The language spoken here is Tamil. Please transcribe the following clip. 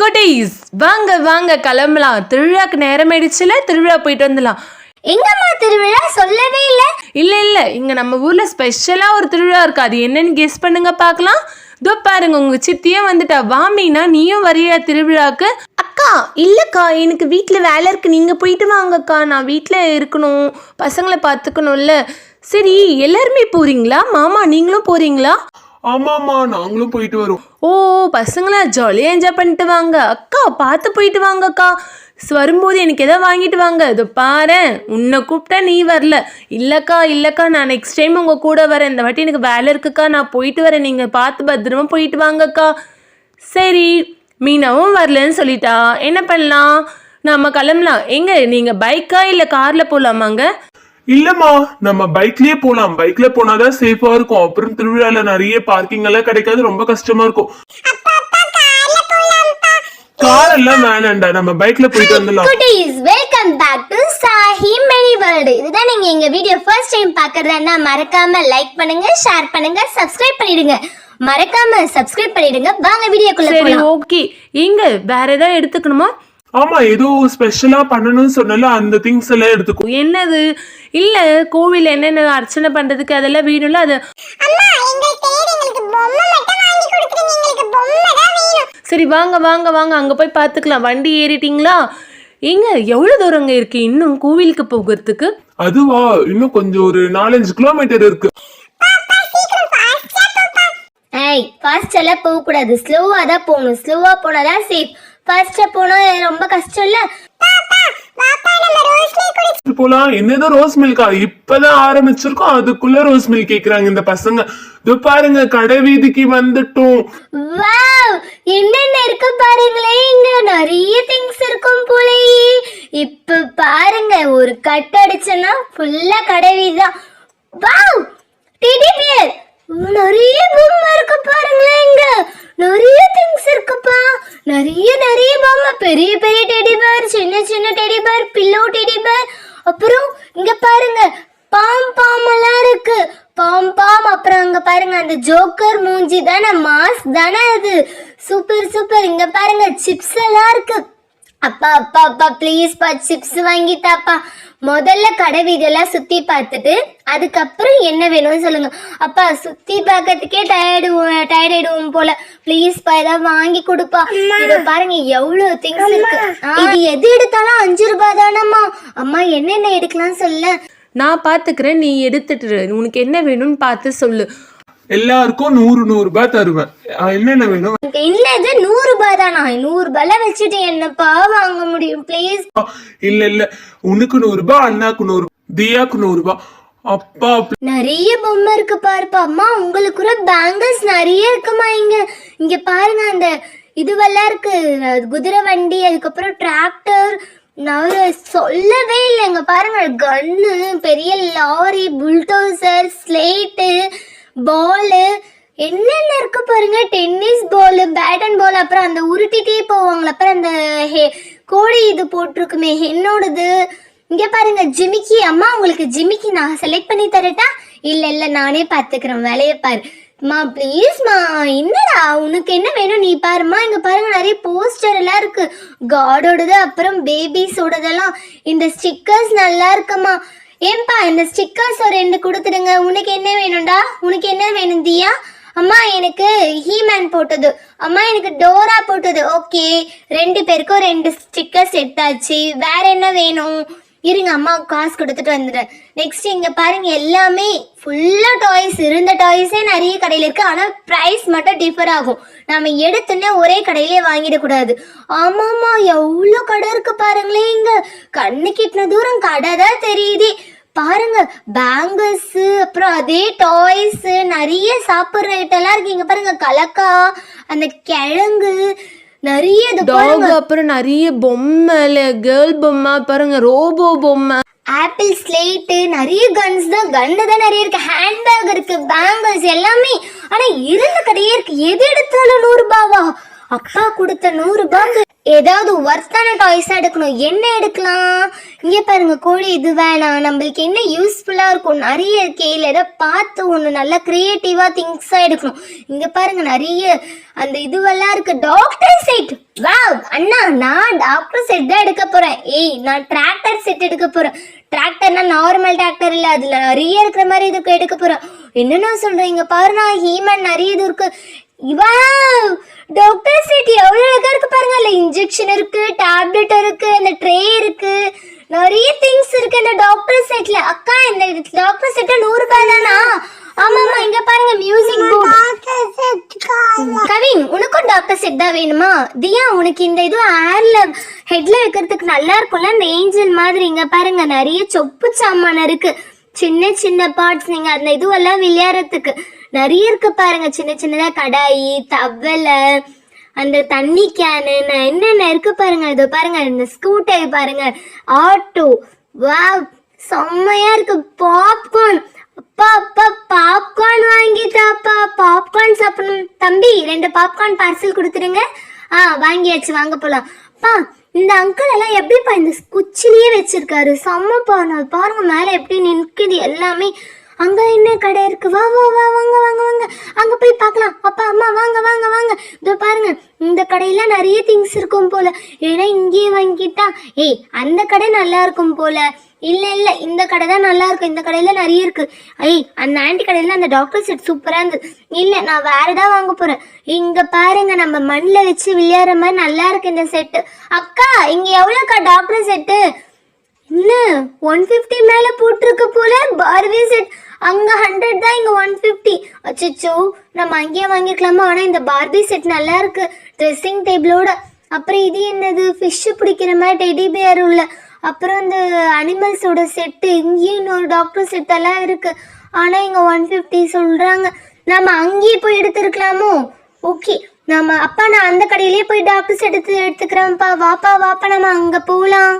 குட்டீஸ் வாங்க வாங்க கிளம்பலாம். திருவிழாக்கு நேரம் ஆயிடுச்சுல திருவிழா போயிட்டு வந்துடலாம். எங்கம்மா திருவிழா? சொல்லவே இல்ல. இல்ல இல்ல இங்க நம்ம ஊர்ல ஸ்பெஷலா ஒரு திருவிழா இருக்கு. அது என்னன்னு கெஸ் பண்ணுங்க பார்க்கலாம். இதோ பாருங்க உங்க சித்தியே வந்துட்டா. வாமினா நீயும் வரியா திருவிழாக்கு? அக்கா இல்லக்கா எனக்கு வீட்டில் வேலை இருக்கு. நீங்க போயிட்டு வாங்கக்கா. நான் வீட்டில் இருக்கணும். பசங்களை பார்த்துக்கணும்ல. சரி எல்லாருமே போறீங்களா? மாமா நீங்களும் போறீங்களா? ஆமாம்மா நாங்களும் போயிட்டு வரோம் ஓ பசங்களா ஜாலியாக என்ஜாய் பண்ணிட்டு வாங்க. அக்கா பார்த்து போயிட்டு வாங்கக்கா. ஸ் வரும்போது எனக்கு எதாவது வாங்கிட்டு வாங்க. இதோ பாரு உன்னை கூப்பிட்டா நீ வரல. இல்லைக்கா இல்லைக்கா நான் நெக்ஸ்ட் டைம் உங்கள் கூட வரேன். இந்த வாட்டி எனக்கு வேலை இருக்குக்கா. நான் போயிட்டு வரேன். நீங்கள் பார்த்து பத்திரமா போயிட்டு வாங்கக்கா. சரி மீனாவும் வரலன்னு சொல்லிட்டா. என்ன பண்ணலாம்? நம்ம கிளம்பலாம். எங்க நீங்கள் பைக்கா இல்லை காரில் போகலாமாங்க இல்லம்மா நம்ம பைக்லயே போலாம். பைக்ல போனாதான் சேஃபா இருக்கும். அப்புறம் திருவிழால நிறைய பார்க்கிங் எல்லாம் கிடைக்காது ரொம்ப கஷ்டமா இருக்கும். கார் எல்லாம் வேணாம்டா நம்ம பைக்ல போயிட்டு வந்துடலாம். குட்டீஸ் welcome back to Sahi many world இதுதான் நீங்க எங்க வீடியோ ஃபர்ஸ்ட் டைம் பார்க்கறதா மறக்காம லைக் பண்ணுங்க ஷேர் பண்ணுங்க சப்ஸ்கிரைப் பண்ணிடுங்க. மறக்காம சப்ஸ்கிரைப் பண்ணிடுங்க. வாங்க வீடியோக்குள்ள சரி போலாம். ஓகே எங்க வேற ஏதாவது எடுத்துக்கணுமா? ஆமா ஏதோ ஸ்பெஷலா பண்ணணும்னு சொன்னல அந்த திங்ஸ் எல்லாம் எடுத்துக்கோ. என்னது? இல்ல கோவில் என்னென்ன அர்ச்சனை பண்றதுக்கு அதெல்லாம் வேணும்ல அது அம்மா எங்க தேடி எங்களுக்கு பொம்மை மட்டும் வாங்கி கொடுத்துருங்க எங்களுக்கு பொம்மை தான் வேணும். சரி வாங்க வாங்க வாங்க அங்க போய் பார்த்துக்கலாம். வண்டி ஏறிட்டீங்களா? எங்க எவ்வளவு தூரங்க இருக்கு இன்னும் கோவிலுக்கு போகிறதுக்கு? அதுவா இன்னும் கொஞ்சம் ஒரு நாலஞ்சு கிலோமீட்டர் இருக்கு. ஏய் ஃபாஸ்ட் எல்லாம் போக கூடாது ஸ்லோவா தான் போகணும். ஸ்லோவா போனாதான் சேஃப் ஃபாஸ்டா போனா ரொம்ப கஷ்டம் இல்ல. போலாம் என்னதோ ரோஸ் மில்கா இப்பதான் ஆரம்பிச்சிருக்கோம். அதுக்குள்ள ரோஸ் மில்க் கேக்குறாங்க இந்த பசங்க. இதோ பாருங்க கடை வீதிக்கு வந்துட்டோம். வாவ்! என்னென்ன இருக்கு பாருங்களேன் இங்க நிறைய திங்ஸ் இருக்கும் போலயே. இப்ப பாருங்க ஒரு கட் அடிச்சனா ஃபுல்லா கடவி தான். வாவ்! டெடி பியர் நிறைய பொம்மை இருக்கு பாருங்களேன் இங்க நிறைய திங்ஸ் இருக்குப்பா நிறைய நிறைய பொம்மை பெரிய பெரிய டெடி பேர் சின்ன சின்ன teddy bear pillow teddy bear அப்புறம் இங்க பாருங்க பாம் பாம் எல்லாம் இருக்கு. பாம் பாம். அப்புறம் அங்க பாருங்க அந்த ஜோக்கர் மூஞ்சி தானே மாஸ் தானே அது. Super super. இங்க பாருங்க சிப்ஸ் எல்லாம் இருக்கு. அப்பா அப்பா அப்பா ப்ளீஸ் பா சிப்ஸ் வாங்கி தாப்பா முதல்ல கடை வீதியெல்லாம் சுத்தி பார்த்துட்டு அதுக்கப்புறம் என்ன வேணும்னு சொல்லுங்க. அப்பா சுத்தி பார்க்கறதுக்கே டயர்டு டயர்ட் ஆயிடுவோம் போல. ப்ளீஸ் பா ஏதாவது வாங்கி கொடுப்பா. இத பாருங்க எவ்வளவு திங்ஸ் இருக்கு. இது எது எடுத்தாலும் அஞ்சு ரூபாய் தானம்மா. அம்மா என்னென்ன எடுக்கலாம் சொல்ல. நான் பார்த்துக்கிறேன் நீ எடுத்துட்டு இரு. உனக்கு என்ன வேணும்னு பார்த்து சொல்லு. எல்லாருக்கும் நூறு நூறு ரூபாய் தருவேன். என்னென்ன வேணும்? இது நூறு ரூபாய் தானா? நூறு ரூபாய்ல வச்சுட்டு என்னப்பா வாங்க முடியும்? ப்ளீஸ் இல்ல இல்ல. உனக்கு நூறு ரூபாய் அண்ணாக்கு நூறு தியாக்கு நூறு ரூபாய். அப்பா நிறைய பொம்மை இருக்கு பாருப்பா. அம்மா உங்களுக்கு கூட பேங்கிள்ஸ் நிறைய இருக்குமா இங்க? இங்க பாருங்க அந்த இதுவெல்லாம் இருக்கு. குதிரை வண்டி அதுக்கப்புறம் டிராக்டர் நான் சொல்லவே இல்லை இங்க பாருங்க கன்னு பெரிய லாரி புல்டோசர் ஸ்லேட்டு பாலு. என்னென்ன இருக்கு பாருங்க? Tennis ball bat and ball அப்புறம் அந்த உருட்டிட்டே போவாங்கள அப்புறம் அந்த ஹே- கோழி இது போட்டிருக்குமே என்னோடது. இங்கே பாருங்க ஜிமிக்கி. அம்மா உங்களுக்கு ஜிமிக்கி நான் செலக்ட் பண்ணி தரட்டா? இல்லை இல்லை நானே பார்த்துக்கிறேன் வேலையை பாரு. மா ப்ளீஸ்மா என்னடா? உனக்கு என்ன வேணும்? நீ பாருமா இங்கே பாருங்க நிறைய போஸ்டர் எல்லாம் இருக்கு. காடோடது அப்புறம் பேபிஸோடதெல்லாம் இந்த ஸ்டிக்கர்ஸ் நல்லா இருக்குமா? ஏன்பா இந்த ஸ்டிக்கர்ஸ் ஒரு ரெண்டு கொடுத்துடுங்க. உனக்கு என்ன வேணும்டா? உனக்கு என்ன வேணும் தியா? அம்மா எனக்கு ஹீமேன் போட்டது. அம்மா எனக்கு டோரா போட்டது. ஓகே. ரெண்டு பேருக்கும் ரெண்டு ஸ்டிக்கர்ஸ் எடுத்தாச்சு. வேற என்ன வேணும்? இருங்க அம்மா காசு கொடுத்துட்டு வந்துடுறேன். நெக்ஸ்ட் இங்க பாருங்க எல்லாமே ஃபுல்லா டாய்ஸ் இருந்த டாய்ஸே நிறைய கடையில இருக்கு. ஆனா பிரைஸ் மட்டும் டிஃபர் ஆகும். நாம எடுத்துன்னே ஒரே கடையிலே வாங்கிடக்கூடாது. ஆமாமா எவ்வளோ கடை இருக்கு பாருங்களேன் இங்க. கண்ணு கிட்டின தூரம் கடை தான் தெரியுது. பாருங்க பேங்கிள்ஸ் அப்புறம் அதே டாய்ஸ் நிறைய சாப்பிட்ற ஐட்டம்லாம் இருக்கு. இங்க பாருங்க கலக்கா அந்த கிழங்கு நிறைய இது பாருங்க. டாக் அப்புறம் நிறைய பொம்மை கேர்ள் பொம்மை பாருங்க ரோபோ பொம்மை. ஆப்பிள் ஸ்லேட்டு நிறைய கன்ஸ் தான். கன்னு தான் நிறைய இருக்கு. ஹேண்ட்பேக் இருக்கு பேங்கிள்ஸ் எல்லாமே. ஆனா இருந்த கடையே இருக்கு. எது எடுத்தாலும் நூறு ரூபாவா? அப்பா கொடுத்த நூறு ரூபாய்க்கு ஏதாவது ஒர்த்தான டாய்ஸா எடுக்கணும். என்ன எடுக்கலாம்? இங்க பாருங்க கோழி இது வேணாம். நம்மளுக்கு என்ன யூஸ்ஃபுல்லா இருக்கும்? நிறைய இருக்கே. இல்லை ஏதாவது பார்த்து ஒன்று நல்லா கிரியேட்டிவா திங்ஸா எடுக்கணும். இங்க பாருங்க நிறைய அந்த இதுவெல்லாம் இருக்கு. டாக்டர் செட் வாவ் அண்ணா நான் டாக்டர் செட் தான் எடுக்க போறேன். ஏய் நான் டிராக்டர் செட் எடுக்க போறேன். டிராக்டர்னா நார்மல் டிராக்டர் இல்லை. அதுல நிறைய இருக்கிற மாதிரி இதுக்கு எடுக்க போறேன்? என்னன்னா சொல்றீங்க? பாருண்ணா ஹீமன் நிறைய இது இருக்கு. டாக்டர் செட் எவ்வளவு அழகா இருக்கு பாருங்க. அதுல இன்ஜெக்ஷன் இருக்கு டேப்லெட் இருக்கு அந்த ட்ரே இருக்கு. நிறைய திங்ஸ் இருக்கு இந்த டாக்டர் செட்ல அக்கா இந்த டாக்டர் செட் நூறு ரூபாய் தானா? ஆமா ஆமா. இங்க பாருங்க மியூசிக் போர்டு கவின் உனக்கும் டாக்டர் செட் தான் வேணுமா? தியா உனக்கு இந்த இது ஹேர்ல ஹெட்ல வைக்கிறதுக்கு நல்லா இருக்கும்ல? இந்த ஏஞ்சல் மாதிரி. இங்க பாருங்க நிறைய சொப்பு சாமான் இருக்கு. சின்ன சின்ன பார்ட்ஸ் நீங்க அந்த இதுவெல்லாம் விளையாடுறதுக்கு. நிறைய இருக்கு பாருங்க. சின்ன சின்னதா கடாயி தவலை அந்த தண்ணி கேனு என்னென்ன இருக்கு பாருங்க. இதோ பாருங்க இந்த ஸ்கூட்டர் பாருங்க. ஆட்டோ வாவ் செம்மையா இருக்கு. பாப்கார்ன் அப்பா அப்பா பாப்கார்ன் வாங்கி தாப்பா. பாப்கார்ன் சாப்பிடணும். தம்பி ரெண்டு பாப்கார்ன் பார்சல் கொடுத்துருங்க. ஆ வாங்கியாச்சு வாங்க போலாம். பா இந்த அங்கிள் எல்லாம் எப்படிப்பா இந்த குச்சிலேயே வச்சிருக்காரு? செம்ம பாருங்க பாருங்க மேலே எப்படி நிற்குது எல்லாமே. அங்க என்ன கடை இருக்கு? வா வா வா வாங்க வாங்க வாங்க. அங்க போய் பார்க்கலாம். அப்பா அம்மா வாங்க வாங்க வாங்க. இதோ பாருங்க இந்த கடையில நிறைய திங்ஸ் இருக்கும் போல. ஏன்னா இங்கேயே வாங்கிட்டா. ஏய் அந்த கடை நல்லா இருக்கும் போல. இல்ல இல்ல இந்த கடை தான் நல்லா இருக்கும். இந்த கடையில நிறைய இருக்கு. ஐய் அந்த ஆண்டி கடையில அந்த டாக்டர் செட் சூப்பரா இருந்தது. இல்ல நான் வேற தான் வாங்க போறேன். இங்க பாருங்க நம்ம மண்ணில் வச்சு விளையாடுற மாதிரி நல்லா இருக்கு இந்த செட்டு அக்கா இங்க எவ்வளோக்கா டாக்டர் செட்டு என்ன ஒன் ஃபிஃப்டி மேலே போட்டிருக்க போல? பார்வே செட் அங்கே ஹண்ட்ரட் தான் இங்கே ஒன் ஃபிஃப்டி அச்சோ நம்ம அங்கேயே வாங்கிக்கலாமா? ஆனால் இந்த பார்பி செட் நல்லா இருக்கு. ட்ரெஸ்ஸிங் டேபிளோட அப்புறம் இது என்னது? ஃபிஷ்ஷு பிடிக்கிற மாதிரி டெடி பியர் உள்ள. அப்புறம் இந்த அனிமல்ஸோட செட்டு இங்கேயும் இன்னொரு டாக்டர் செட் எல்லாம் இருக்கு. ஆனால் இங்கே ஒன் ஃபிஃப்டி சொல்கிறாங்க நம்ம அங்கேயே போய் எடுத்துருக்கலாமோ? ஓகே நம்ம அப்பா நான் அந்த கடையிலேயே போய் டாக்டர்ஸ் எடுத்து எடுத்துக்கிறேன்ப்பா. வாப்பா வாப்பா நம்ம அங்கே போகலாம்